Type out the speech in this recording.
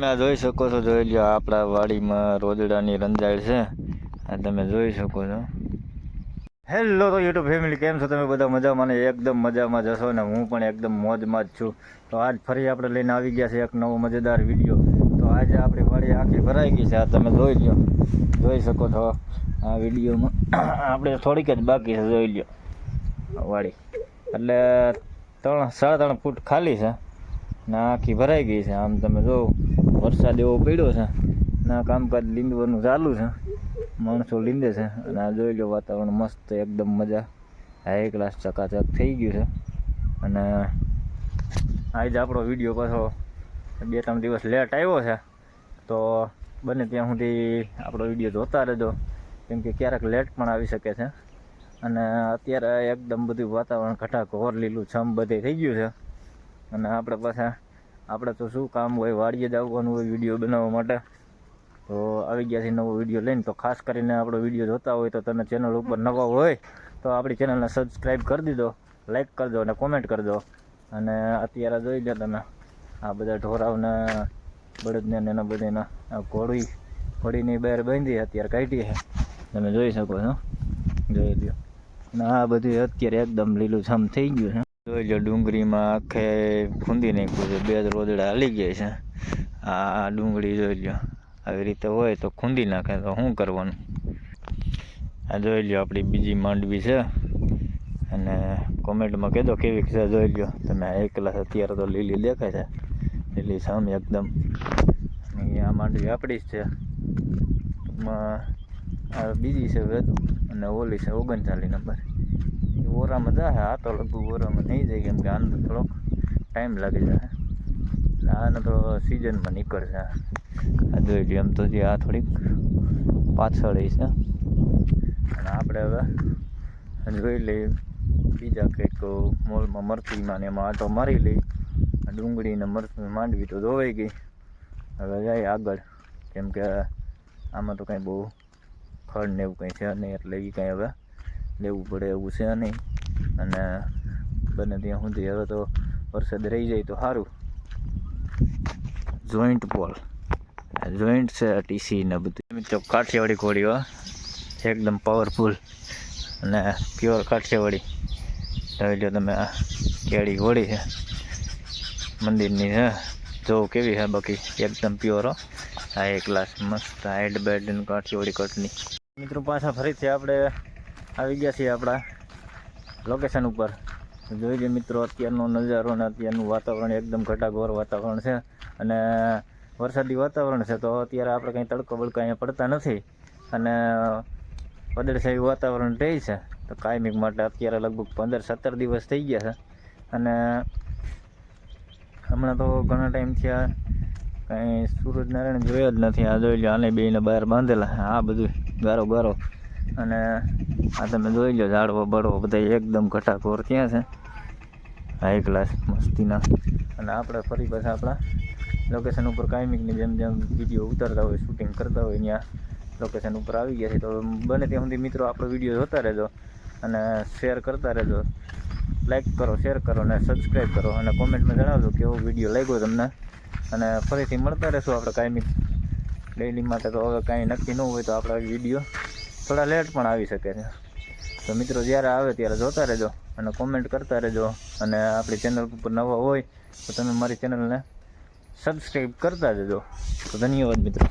તમે આ જોઈ શકો છો, જોઈ લ્યો આપણા વાડીમાં રોજડાની રંજાડ છે. આ તમે જોઈ શકો છો. હેલો તો યુટ્યુબ ફેમિલી કેમ છો તમે બધા? મજામાં ને? એકદમ મજામાં જશો ને? હું પણ એકદમ મોજમાં જ છું. તો આજ ફરી આપણે લઈને આવી ગયા છે એક નવો મજેદાર વીડિયો. તો આજે આપણી વાડી આખી ભરાઈ ગઈ છે. આ તમે જોઈ લો જોઈ શકો છો આ વિડીયોમાં. આપણે થોડીક જ બાકી છે, જોઈ લ્યો. વાડી. એટલે ત્રણ, સાડા ત્રણ ફૂટ ખાલી છે. ને આખી ભરાઈ ગઈ છે. આમ તમે જો વરસાદ એવો પડ્યો છે ના કામકાજ લીંદવાનું ચાલુ છે. માણસો લીંદે છે અને આ જોઈ લો વાતાવરણ મસ્ત એકદમ મજા. હાઈ ક્લાસ ચકાચક થઈ ગયું છે. અને આજે આપણો વીડિયો પાછો બે ત્રણ દિવસ લેટ આવ્યો છે. તો બને ત્યાં સુધી આપણો વીડિયો જોતા રહેજો. કેમ કે ક્યારેક લેટ પણ આવી શકે છે. અને અત્યારે એકદમ બધું વાતાવરણ ઘટાક ઘટાઘોર લીલું છમ બધે થઈ ગયું છે. અને આપણે પાછા, આપણે તો શું કામ હોય, વાડીએ જ આવવાનું હોય વીડિયો બનાવવા માટે. તો આવી ગયા છે નવો વીડિયો લઈને. તો ખાસ કરીને આપણો વીડિયો જોતા હોય તો તમે ચેનલ ઉપર નવા હોય, તો આપણી ચેનલને સબસ્ક્રાઈબ કરી દીધો લાઈક કરજો અને કોમેન્ટ કરજો અને અત્યારે જોઈ લો તમે, આ બધા ઢોરાવને બળદને એના બધાના આ ઘોડી, ઘોડીની બહાર બાંધી અત્યારે કાઢી છે. તમે જોઈ શકો છો, જોઈ લ્યો. અને આ બધું અત્યારે એકદમ લીલું છમ થઈ ગયું છે. જોઈ લો ડુંગળીમાં આખે ખૂંદી નાખ્યું છે, બે રોદડા હાલી ગયા છે. આ ડુંગળી જોઈ લો, આવી રીતે હોય તો ખૂંદી નાખે, તો શું કરવાનું? આ જોઈ લ્યો આપણી બીજી માંડવી છે. અને કોમેન્ટમાં કહેજો કેવી છે, જોઈ લ્યો તમે આ એકલા અત્યારે તો લીલી દેખાય છે. લીલી સામે એકદમ. આ માંડવી આપણી જ છે. આ બીજી છે વેદુ, અને ઓલી છે ઓગણચાલીસ નંબર. ઓરામાં જાય આ તો લગભગ ઓરામાં નહીં જાય કેમ કે આને થોડોક ટાઈમ લાગી જાય એટલે આને તો સિઝનમાં નીકળશે. આ જોઈ લઈએ એમ તો જે આ થોડીક પાછળ છે. અને આપણે હવે જોઈ લઈએ બીજા કંઈક મોલમાં મરચીમાં ને એમાં આટો મારી લઈ. ડુંગળીને ડુંગળી માંડવી તો ધોવાઈ ગઈ. હવે જાય આગળ. કેમ કે આમાં તો કાંઈ બહુ ખડ ને એવું કંઈ છે નહીં, એટલે એ કાંઈ હવે લેવું પડે એવું છે નહીં. અને બને ત્યાં સુધી હવે તો વરસાદ રહી જાય તો સારું. જોઈન્ટ પોલ જોઈન્ટ છે ટીસી ને બધું. મિત્રો કાઠિયાવાડી ઘોડીઓ એકદમ પાવરફુલ અને પ્યોર કાઠિયાવાડી. જોઈ લો તમે કેળી ઘોડી છે. મંદિરની છે જો કેવી છે બાકી. એકદમ પ્યોર હો. આ એક ક્લાસ મસ્ત હાઈડ બેડ કાઠિયાવાડી કટની મિત્રો પાછા ફરીથી આપણે આવી ગયા છીએ આપણા લોકેશન ઉપર. જોઈ લો મિત્રો, અત્યારનો નજારો અને અત્યારનું વાતાવરણ એકદમ ઘટાઘોર વાતાવરણ છે. અને વરસાદી વાતાવરણ છે, તો અત્યારે આપણે કંઈ તડકો બળકો અહીંયા પડતા નથી. અને વાદળછાયું વાતાવરણ રહે છે. તો કાયમિક માટે અત્યારે લગભગ પંદર સત્તર દિવસ થઈ ગયા છે. અને હમણાં તો ઘણા ટાઈમ થયા કાંઈ સૂરજનારાયણ જોયા જ નથી. આ જોઈ લો, આને બેને બહાર બાંધેલા આ બધું ગારો ગારો અને આ તમે જોઈ લો ઝાડવો બળવો બધા એકદમ ઘટાકોર ત્યાં છે? હાઈ ક્લાસ મસ્તીના. અને આપણે ફરી પાછા આપણા લોકેશન ઉપર કાયમિકની જેમ જેમ વીડિયો ઉતારતા હોય શૂટિંગ કરતા હોય, ત્યાં લોકેશન ઉપર આવી ગયા છે. તો બને ત્યાં સુધી મિત્રો આપણો વીડિયો જોતા રહેજો અને શેર કરતા રહેજો. લાઈક કરો શેર કરો અને સબસ્ક્રાઈબ કરો અને કોમેન્ટમાં જણાવજો કેવો વીડિયો લાગ્યો તમને. અને ફરીથી મળતા રહેશું આપણે કાયમિક ડેઈલી માટે. તો હવે કાંઈ નક્કી ન હોય તો આપણા વીડિયો થોડા લેટ પણ આવી શકે છે. તો મિત્રો જ્યારે આવે ત્યારે જોતા રહેજો અને કોમેન્ટ કરતા રહેજો. અને આપણી ચેનલ ઉપર નવા હોય તો તમે મારી ચેનલને સબસ્ક્રાઈબ કરતા જજો. તો ધન્યવાદ મિત્રો.